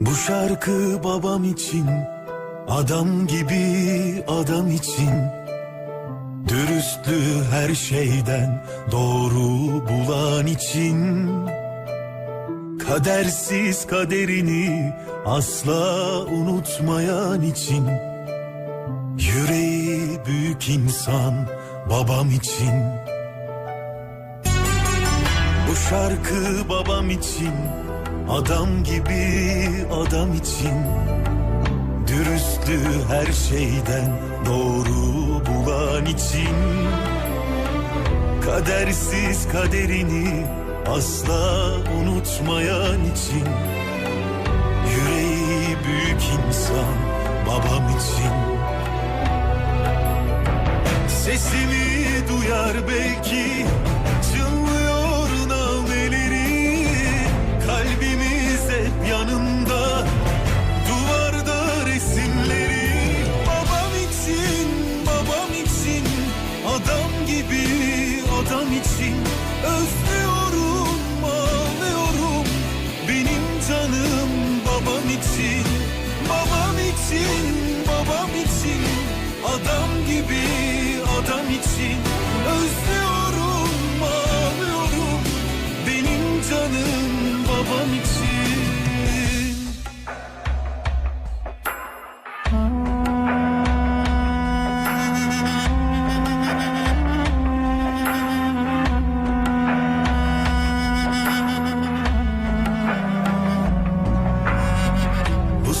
Bu şarkı babam için, adam gibi adam için. Dürüstlüğü her şeyden doğru bulan için. Kadersiz kaderini asla unutmayan için. Yüreği büyük insan babam için. Bu şarkı babam için, adam gibi adam için. Dürüstlüğü her şeyden doğru bulan için. Kadersiz kaderini asla unutmayan için. Yüreği büyük insan babam için. Sesimi duyar belki adam için Özlüyorum, ağlıyorum. Benim canım babam için Babam için, babam için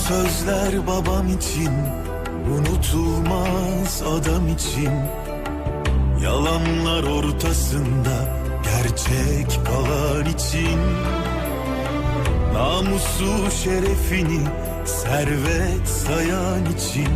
sözler babam için Unutulmaz adam için. Yalanlar ortasında Gerçek kalan için. Namusu şerefini Servet sayan için